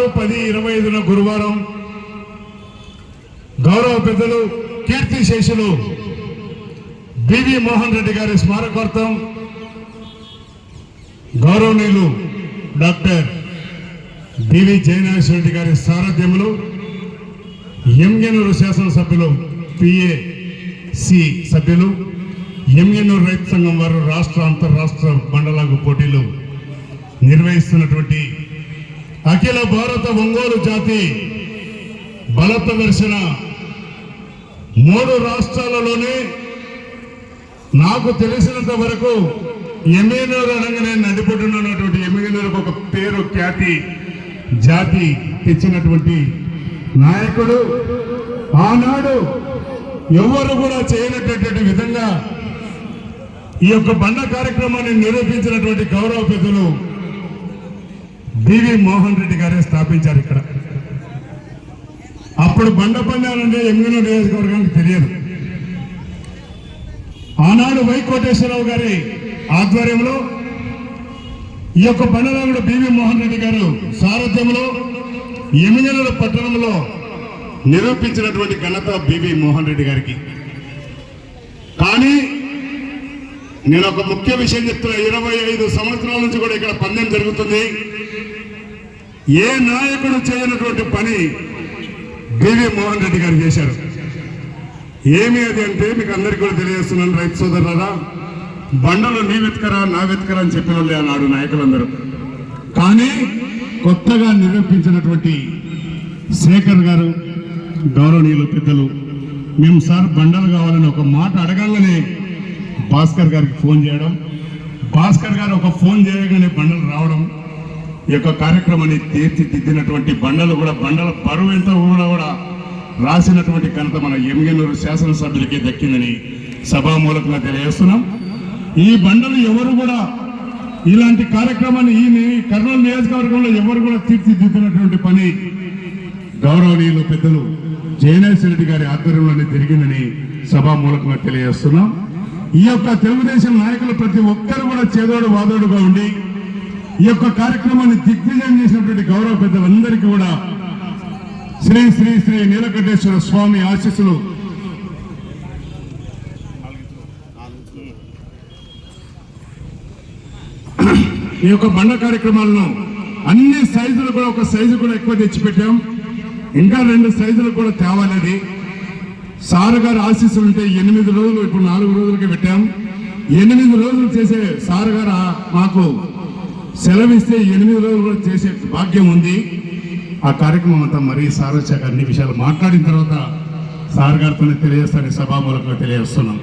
ఆరు పది ఇరవై ఐదున గురువారం గౌరవ పెద్దలు కీర్తి శేషులు బివి మోహన్ రెడ్డి గారి స్మారకార్థం గౌరవనీయులు డాక్టర్ బివి జయనాగేశ్వర రెడ్డి గారి సారథ్యంలో ఎంగనూరు శాసనసభ్యులు పిఏసి సభ్యులు ఎంగనూరు రైతు సంఘం వారు రాష్ట్ర అంతర్రాష్ట్ర మండలాకు పోటీలు నిర్వహిస్తున్నటువంటి అఖిల భారత ఒంగోలు జాతి బల ప్రదర్శన మూడు రాష్ట్రాలలోనే నాకు తెలిసినంత వరకు ఎమ్మెల్యేలు అనగానే నడిపడున్నటువంటి ఎమ్మెల్యేలకు ఒక పేరు ఖ్యాతి జాతి తెచ్చినటువంటి నాయకుడు. ఆనాడు ఎవరు కూడా చేయనటువంటి విధంగా ఈ యొక్క బండ కార్యక్రమాన్ని నిరూపించినటువంటి గౌరవ పెద్దలు బివి మోహన్ రెడ్డి గారే స్థాపించారు ఇక్కడ. అప్పుడు బండ పండాలంటే ఎమ్మెల్యే నియోజకవర్గానికి తెలియదు. ఆనాడు వైకోటేశ్వరరావు గారి ఆధ్వర్యంలో ఈ యొక్క బండరాముడు బివి మోహన్ రెడ్డి గారు సారథ్యంలో ఎమిగనల పట్టణంలో నిరూపించినటువంటి ఘనత బివి మోహన్ రెడ్డి గారికి. కానీ నేను ఒక ముఖ్య విషయం చెప్తున్నా. ఇరవై ఐదు సంవత్సరాల నుంచి కూడా ఇక్కడ పందెం జరుగుతుంది. ఏ నాయకుడు చేయనటువంటి పని బివి మోహన్ రెడ్డి గారు చేశారు. ఏమి అది అంటే మీకు అందరికీ కూడా తెలియజేస్తున్నాను రైతు సోదరులరా. బండలు నీ వెతకరా నా వెతకరా అని చెప్పిన వాళ్ళే అన్నాడు నాయకులందరూ. కానీ కొత్తగా నిరూపించినటువంటి శేఖర్ గారు గౌరవనీయులు పెద్దలు మేము సార్ బండలు కావాలని ఒక మాట అడగాలని భాస్కర్ గారికి ఫోన్ చేయడం భాస్కర్ గారు ఒక ఫోన్ చేయగానే బండలు రావడం ఈ యొక్క కార్యక్రమాన్ని తీర్చిదిద్దినటువంటి బండలు కూడా బండల పరువు ఎంత కూడా కూడా రాసినటువంటి ఘనత మన ఎమ్గనూరు శాసనసభ్యులకి దక్కిందని సభామూలకంగా తెలియజేస్తున్నాం. ఈ బండలు ఎవరు కూడా ఇలాంటి కార్యక్రమాన్ని ఈ కర్నూలు నియోజకవర్గంలో ఎవరు కూడా తీర్చిదిద్దినటువంటి పని గౌరవనీయులు పెద్దలు జయనేశ్ రెడ్డి గారి ఆధ్వర్యంలోనే జరిగిందని సభామూలకంగా తెలియజేస్తున్నాం. ఈ యొక్క తెలుగుదేశం నాయకులు ప్రతి ఒక్కరు కూడా చేదోడు వాదోడుగా ఉండి ఈ యొక్క కార్యక్రమాన్ని దిగ్విజయం చేసినటువంటి గౌరవ పెద్దలందరికీ కూడా శ్రీ శ్రీ శ్రీ నీలకంఠేశ్వర స్వామి ఆశీస్సులు. ఈ యొక్క బండ కార్యక్రమాలను అన్ని సైజులు కూడా ఒక సైజు కూడా ఎక్కువ తెచ్చిపెట్టాం. ఇంకా రెండు సైజులు కూడా తేవాలది. సార్ గారు ఆశీస్సులు ఉంటే ఎనిమిది రోజులు ఇప్పుడు నాలుగు రోజులకి పెట్టాం. ఎనిమిది రోజులు చేసే సార్ గారు మాకు సెలవిస్తే ఎనిమిది రోజులు కూడా చేసే భాగ్యం ఉంది. ఆ కార్యక్రమం అంతా మరీ సార్ వచ్చాక అన్ని విషయాలు మాట్లాడిన తర్వాత సార్ గారితోనే తెలియజేస్తానని సభామూలకంగా తెలియజేస్తున్నాం.